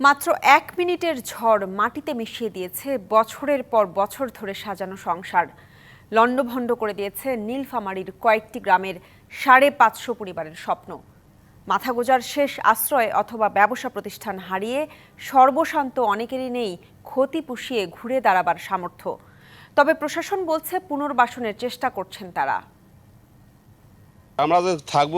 মাত্র এক মিনিটের ঝড় মাটিতে মিশিয়ে দিয়েছে বছরের পর বছর ধরে সাজানো সংসার। লণ্ডভণ্ড করে দিয়েছে নীলফামারীর কয়েকটি গ্রামের সাড়ে পাঁচশো পরিবারের স্বপ্ন। মাথা গোজার শেষ আশ্রয় অথবা ব্যবসা প্রতিষ্ঠান হারিয়ে সর্বশান্ত অনেকেরই নেই ক্ষতি পুষিয়ে ঘুরে দাঁড়াবার সামর্থ্য। তবে প্রশাসন বলছে পুনর্বাসনের চেষ্টা করছেন তারা। আমরা থাকব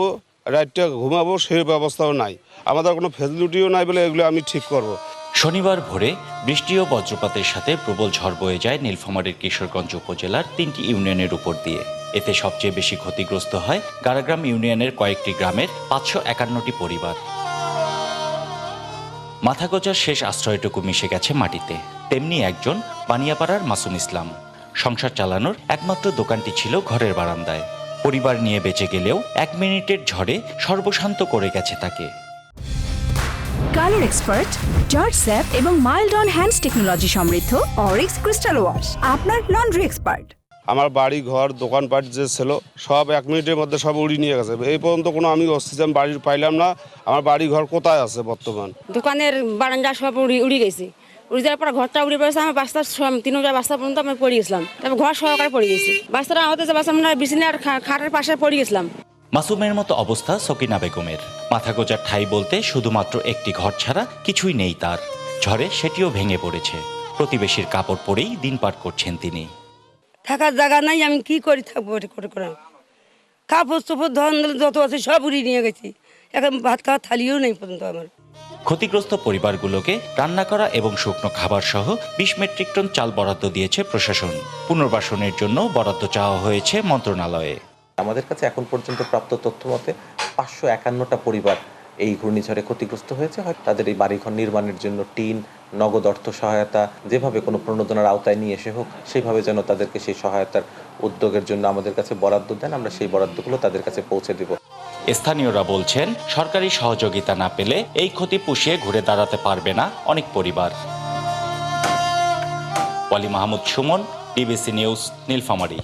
রাতটা ঘুমাবো, সেই ব্যবস্থাও নাই। আমাদের কোনো ফেসিলিটিও নাই বলে এগুলো আমি ঠিক করব। শনিবার ভোরে বৃষ্টি ও বজ্রপাতের সাথে প্রবল ঝড় বয়ে যায় নীলফামারীর কিশোরগঞ্জ উপজেলার তিনটি ইউনিয়নের উপর দিয়ে। এতে সবচেয়ে বেশি ক্ষতিগ্রস্ত হয় গারাগ্রাম ইউনিয়নের কয়েকটি গ্রামের পাঁচশো একান্নটি পরিবার। মাথাগোজার শেষ আশ্রয়টুকু মিশে গেছে মাটিতে। তেমনি একজন বানিয়াপাড়ার মাসুম ইসলাম। সংসার চালানোর একমাত্র দোকানটি ছিল ঘরের বারান্দায়। পরিবার নিয়ে বেঁচে গেলেও এক মিনিটের ঝড়ে সর্বশান্ত করে গেছে তাকে। কালার এক্সপার্ট জর্জ স্যাপ এবং মাইল্ড অন হ্যান্ডস টেকনোলজি সমৃদ্ধ অরিক্স ক্রিস্টাল ওয়াশ আপনার লন্ড্রি এক্সপার্ট। আমার বাড়ি ঘর দোকানপাট যে ছিল সব এক মিনিটের মধ্যে সব উড়িয়ে নিয়ে গেছে। এই পর্যন্ত কোনো আমি অক্সিজেন বাড়ির পাইলাম না। আমার বাড়ি ঘর কোথায় আছে বর্তমান? দোকানের বারান্দা সব উড়ি উড়ে গেছে। উড়ে যাওয়ার পর ঘরটা উড়ে পড়েছে আমার বাস্তার তিন হাজার বাস্তা পর্যন্ত আমি পড়ে গেছিলাম। তারপর ঘর সহকারে পড়ে গেছি। বাস্তাটা আহত যে বাস্তা আমরা বিছানার খা- খাটের পাশে পড়ে গেছিলাম। মাসুমের মতো অবস্থা সকিনা বেগমের। মাথা গোজার ঠাই বলতে শুধুমাত্র একটি ঘর ছাড়া কিছুই নেই তার। ঝড়ে সেটিও ভেঙে পড়েছে। প্রতিবেশীর কাপড় পরেই দিন পার করছেন তিনি। থাকার জায়গা নাই আমি কি করি থাকব করে করে? কাপড় চোপড় ধন যত আছে সব উড়িয়ে নিয়ে গেছি। এখন ভাত খাওয়ার থালিও নেই পর্যন্ত আমার। ক্ষতিগ্রস্ত পরিবারগুলোকে রান্না করা এবং শুকনো খাবার সহ বিশ মেট্রিক টন চাল বরাদ্দ দিয়েছে প্রশাসন। পুনর্বাসনের জন্য বরাদ্দ চাওয়া হয়েছে মন্ত্রণালয়ে। আমাদের কাছে এখন পর্যন্ত প্রাপ্ত তথ্য মতে পাঁচশো একান্নটা পরিবার এই ঘূর্ণিঝড়ে ক্ষতিগ্রস্ত হয়েছে। হয় তাদের এই বাড়িঘর নির্মাণের জন্য টিন, নগদ অর্থ সহায়তা, যেভাবে কোনো প্রণোদনার আওতায় নিয়ে এসে হোক সেইভাবে যেন তাদেরকে সেই সহায়তার উদ্যোগের জন্য আমাদের কাছে বরাদ্দ দেন। আমরা সেই বরাদ্দগুলো তাদের কাছে পৌঁছে দিব। স্থানীয়রা বলছেন, সরকারি সহযোগিতা না পেলে এই ক্ষতি পুষিয়ে ঘুরে দাঁড়াতে পারবে না অনেক পরিবার। Wali Mahmud Suman, BBC news, Nilphamari.